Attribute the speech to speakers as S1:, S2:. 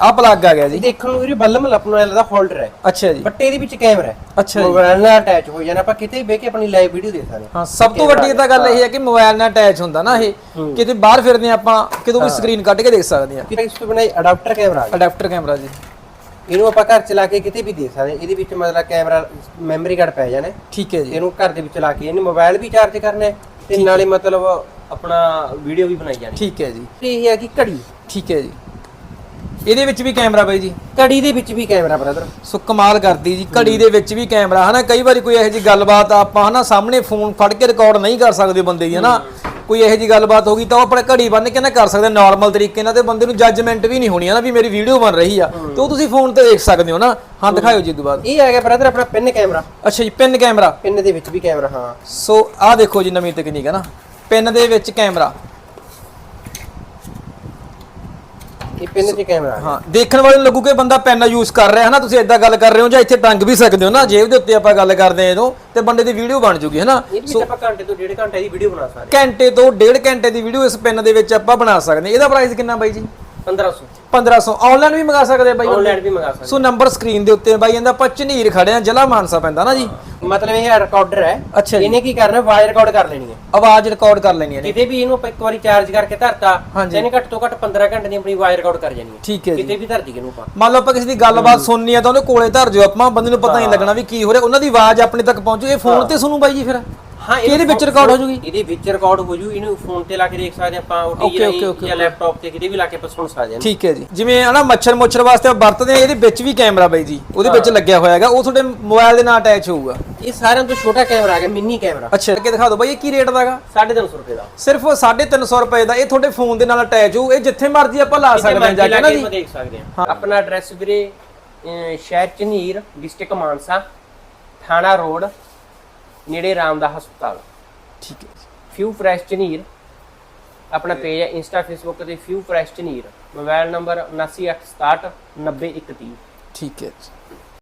S1: ਆ ਪਲੱਗ ਆ ਗਿਆ ਜੀ।
S2: ਦੇਖਣ ਨੂੰ ਵੀਰੇ ਬੱਲਮ ਲੱਪਣ ਵਾਲਾ ਦਾ ਹੋਲਡਰ ਹੈ।
S1: ਅੱਛਾ ਜੀ।
S2: ਬਟ ਇਹਦੇ ਵਿੱਚ ਕੈਮਰਾ ਹੈ।
S1: ਅੱਛਾ ਜੀ।
S2: ਮੋਬਾਈਲ ਨਾਲ ਅਟੈਚ ਹੋ ਜਾਣਾ ਆਪਾਂ ਕਿਤੇ ਵੀ ਬਹਿ ਕੇ ਆਪਣੀ ਲਾਈਵ ਵੀਡੀਓ ਦੇਖ ਸਕਦੇ
S1: ਹਾਂ। ਸਭ ਤੋਂ ਵੱਡੀ ਤਾਂ ਗੱਲ ਇਹ ਹੈ ਕਿ ਮੋਬਾਈਲ ਨਾਲ ਅਟੈਚ ਹੁੰਦਾ ਨਾ ਇਹ। ਕਿਤੇ ਬਾਹਰ ਫਿਰਦੇ ਆਪਾਂ ਕਿਤੋਂ ਵੀ ਸਕਰੀਨ ਕੱਢ ਕੇ ਦੇਖ ਸਕਦੇ ਹਾਂ।
S2: ਕਿਤੇ ਇਸ ਤੋਂ ਬਿਨਾਂ ਅਡਾਪਟਰ ਕੈਮਰਾ
S1: ਅਡਾਪਟਰ ਕੈਮਰਾ ਜੀ।
S2: ਇਹਨੂੰ ਆਪਾਂ ਘਰ ਚਲਾ ਕੇ ਕਿਤੇ ਵੀ ਦੇਖ ਸਕਦੇ। ਇਹਦੇ ਵਿੱਚ ਮਤਲਬ ਕੈਮਰਾ ਮੈਮਰੀ ਕਾਰਡ ਪੈ ਜਾਣਾ।
S1: ਠੀਕ ਹੈ ਜੀ।
S2: ਇਹਨੂੰ ਘਰ ਦੇ ਵਿੱਚ ਲਾ ਕੇ ਇਹਨੂੰ ਮੋਬਾਈਲ ਵੀ ਚਾਰਜ ਕਰਨਾ ਹੈ ਤੇ ਨਾਲੇ ਮਤਲਬ ਆਪਣਾ ਵੀਡੀਓ ਵੀ ਬਣਾਈ ਜਾਣੀ
S1: ਠੀਕ ਹੈ ਜੀ।
S2: ਇਹ ਹੈ ਕਿ ਘੜੀ।
S1: ਠੀਕ ਹੈ ਜੀ। ਇਹਦੇ ਵਿੱਚ ਵੀ ਕੈਮਰਾ ਬਾਈ ਜੀ।
S2: ਘੜੀ ਦੇ ਵਿੱਚ ਵੀ ਕੈਮਰਾ ਬ੍ਰਦਰ
S1: ਸੋ ਕਮਾਲ ਕਰਦੀ ਜੀ ਘੜੀ ਦੇ ਵਿੱਚ ਵੀ ਕੈਮਰਾ। ਹਨਾ ਕਈ ਵਾਰੀ ਕੋਈ ਇਹੋ ਜੀ ਗੱਲਬਾਤ ਆਪਾਂ ਹਨਾ ਸਾਹਮਣੇ ਫੋਨ ਫੜ ਕੇ ਰਿਕਾਰਡ ਨਹੀਂ ਕਰ ਸਕਦੇ ਬੰਦੇ ਦੀ ਹਨਾ। ਕੋਈ ਇਹੋ ਜੀ ਗੱਲਬਾਤ ਹੋ ਗਈ ਤਾਂ ਉਹ ਆਪਣੇ ਘੜੀ ਬੰਨ ਕੇ ਨਾ ਕਰ ਸਕਦੇ ਨਾਰਮਲ ਤਰੀਕੇ ਨਾਲ ਤੇ ਬੰਦੇ ਨੂੰ ਜੱਜਮੈਂਟ ਵੀ ਨਹੀਂ ਹੋਣੀ ਹਨਾ ਵੀ ਮੇਰੀ ਵੀਡੀਓ ਬਣ ਰਹੀ ਆ। ਤੇ ਉਹ ਤੁਸੀਂ ਫੋਨ ਤੇ ਦੇਖ ਸਕਦੇ ਹੋ ਨਾ। ਹਾਂ ਦਿਖਾਇਓ ਜੀ ਤੋਂ ਬਾਅਦ
S2: ਇਹ ਆ ਗਿਆ ਬ੍ਰਦਰ ਆਪਣਾ ਪਿੰਨ ਕੈਮਰਾ।
S1: ਅੱਛਾ ਜੀ ਪਿਨ ਕੈਮਰਾ।
S2: ਪਿੰਨ ਦੇ ਵਿੱਚ ਵੀ ਕੈਮਰਾ ਹਾਂ।
S1: ਸੋ ਆਹ ਦੇਖੋ ਜੀ ਨਵੀਂ ਤਕਨੀਕ ਹੈ ਨਾ। ਪਿਨ ਦੇ ਵਿੱਚ ਕੈਮਰਾ।
S2: ਇਹ ਪਿੰਨ 'ਚ ਕੈਮਰਾ ਆ ਗਿਆ।
S1: ਹਾਂ ਦੇਖਣ ਵਾਲੇ ਨੂੰ ਲੱਗੂ ਕਿ ਬੰਦਾ ਪੈਨ ਯੂਜ਼ ਕਰ ਰਿਹਾ ਹੈ ਨਾ ਤੁਸੀਂ ਇਦਾਂ ਗੱਲ ਕਰ ਰਹੇ ਹੋ ਜਾਂ ਇੱਥੇ ਟੰਗ ਵੀ ਸਕਦੇ ਹੋ ਨਾ ਜੇਬ ਦੇ ਉੱਤੇ ਆਪਾਂ ਗੱਲ ਕਰਦੇ ਹਾਂ ਇਹਨੂੰ ਤੇ ਬੰਦੇ ਦੀ ਵੀਡੀਓ ਬਣ ਜੂਗੀ ਹੈ ਨਾ
S2: ਇਹਦੇ ਵਿੱਚ ਆਪਾਂ ਘੰਟੇ ਤੋਂ ਡੇਢ ਘੰਟੇ ਦੀ ਵੀਡੀਓ ਬਣਾ ਸਕਦੇ
S1: ਘੰਟੇ ਤੋਂ ਡੇਢ ਘੰਟੇ ਦੀ ਵੀਡੀਓ ਇਸ ਪੈਨ ਦੇ ਵਿੱਚ ਆਪਾਂ ਬਣਾ ਸਕਦੇ ਹਾਂ। ਇਹਦਾ ਪ੍ਰਾਈਸ ਕਿੰਨਾ ਬਾਈ ਜੀ?
S2: 1500
S1: 1500 ਆਨਲਾਈਨ ਵੀ ਮੰਗਾ ਸਕਦੇ ਆ ਬਾਈ
S2: ਆਨਲਾਈਨ ਵੀ ਮੰਗਾ ਸਕਦੇ
S1: ਸੋ ਨੰਬਰ ਸਕਰੀਨ ਦੇ ਉੱਤੇ ਬਾਈ ਇਹਦਾ ਆਪਾਂ ਝਨੀਰ ਖੜੇ ਆ ਜ਼ਿਲ੍ਹਾ ਮਾਨਸਾ ਪੈਂਦਾ ਨਾ ਜੀ।
S2: ਮਤਲਬ ਇਹ ਰਿਕਾਰਡਰ ਹੈ।
S1: ਅੱਛਾ ਜੀ।
S2: ਇਹਨੇ ਕੀ ਕਰਨਾ ਵਾਇਸ ਰਿਕਾਰਡ ਕਰ ਲੈਣੀ ਹੈ।
S1: ਆਵਾਜ਼ ਰਿਕਾਰਡ ਕਰ ਲੈਣੀ ਹੈ
S2: ਕਿਤੇ ਵੀ ਇਹਨੂੰ ਆਪਾਂ ਇੱਕ ਵਾਰੀ ਚਾਰਜ ਕਰਕੇ ਧਰਤਾ
S1: ਹਾਂਜੀ।
S2: ਇਹਨੇ ਘੱਟ ਤੋਂ ਘੱਟ 15 ਘੰਟੇ ਦੀ ਆਪਣੀ ਵਾਇਸ ਰਿਕਾਰਡ ਕਰ ਜਾਣੀ ਹੈ।
S1: ਠੀਕ ਹੈ ਜੀ।
S2: ਕਿਤੇ ਵੀ ਧਰ ਦੀ ਇਹਨੂੰ ਆਪਾਂ।
S1: ਮੰਨ ਲਓ ਆਪਾਂ ਕਿਸੇ ਦੀ ਗੱਲਬਾਤ ਸੁਣਨੀ ਆ ਤਾਂ ਉਹਦੇ ਕੋਲੇ ਧਰ ਜਿਓ ਆਪਾਂ ਬੰਦੇ ਨੂੰ ਪਤਾ ਨਹੀਂ ਲੱਗਣਾ ਵੀ ਕੀ ਹੋ ਰਿਹਾ। ਉਹਨਾਂ ਦੀ ਆਵਾਜ਼ ਆਪਣੇ ਤੱਕ ਪਹੁੰਚੂ। ਇਹ ਫੋਨ ਤੇ ਸੁਣੂ ਬਾਈ ਜੀ ਫਿਰ।
S2: ਹਾਂ
S1: ਕਿ ਇਹਦੇ ਵਿੱਚ ਰਿਕਾਰਡ ਹੋ ਜੂਗੀ?
S2: ਇਹਦੇ ਵਿੱਚ ਰਿਕਾਰਡ ਹੋ ਜੂ ਇਹਨੂੰ ਫੋਨ ਤੇ ਲਾ ਕੇ ਦੇਖ ਸਕਦੇ ਆਪਾਂ
S1: Okay,
S2: OTG
S1: okay, okay,
S2: ਜਾਂ ਲੈਪਟਾਪ ਤੇ ਕਿਤੇ ਵੀ ਲਾ ਕੇ ਆਪਾਂ ਸੁਣ ਸਕਦੇ ਹਾਂ।
S1: ਠੀਕ ਹੈ ਜੀ। ਜਿਵੇਂ ਹਨਾ ਮੱਛਰ ਮੁੱਛਰ ਵਾਸਤੇ ਵਰਤਦੇ ਆ ਇਹਦੇ ਵਿੱਚ ਵੀ ਕੈਮਰਾ ਬਾਈ ਜੀ। ਉਹਦੇ ਵਿੱਚ ਲੱਗਿਆ ਹੋਇਆ ਹੈਗਾ। ਉਹ ਤੁਹਾਡੇ ਮੋਬਾਈਲ ਦੇ ਨਾਲ ਅਟੈਚ ਹੋਊਗਾ।
S2: ਇਹ ਸਾਰਿਆਂ ਤੋਂ ਛੋਟਾ ਕੈਮਰਾ ਆ ਗਿਆ ਮਿੰਨੀ ਕੈਮਰਾ।
S1: ਅੱਛਾ। ਅੱਗੇ ਦਿਖਾ ਦਿਓ ਬਾਈ ਇਹ ਕੀ ਰੇਟ ਦਾਗਾ
S2: 350 ਰੁਪਏ ਦਾ।
S1: ਸਿਰਫ 350 ਰੁਪਏ ਦਾ। ਇਹ ਤੁਹਾਡੇ ਫੋਨ ਦੇ ਨਾਲ ਅਟੈਚ ਹੋਊ। ਇਹ ਜਿੱਥੇ ਮਰਜ਼ੀ ਆਪਾਂ ਲਾ ਸਕਦੇ ਹਾਂ ਜਾ ਕੇ ਨਾ ਜੀ।
S2: ਦੇਖ ਸਕਦੇ ਹਾਂ। ਆਪਣਾ ਐਡਰੈਸ ਵੀਰੇ ਸ਼ਹਿਰ ਝਨੀਰ ਡਿਸਟ੍ਰਿਕਟ ਮਾਨਸਾ ਥਾਣਾ ਰੋਡ ਨੇੜੇ ਰਾਮ ਦਾ ਹਸਪਤਾਲ।
S1: ਠੀਕ ਹੈ।
S2: Few fresh Jhunir. ਆਪਣਾ ਪੇਜ ਹੈ ਇੰਸਟਾ ਫੇਸਬੁੱਕ ਤੇ few fresh Jhunir. Mobile number 7986 90130
S1: ਠੀਕ ਹੈ।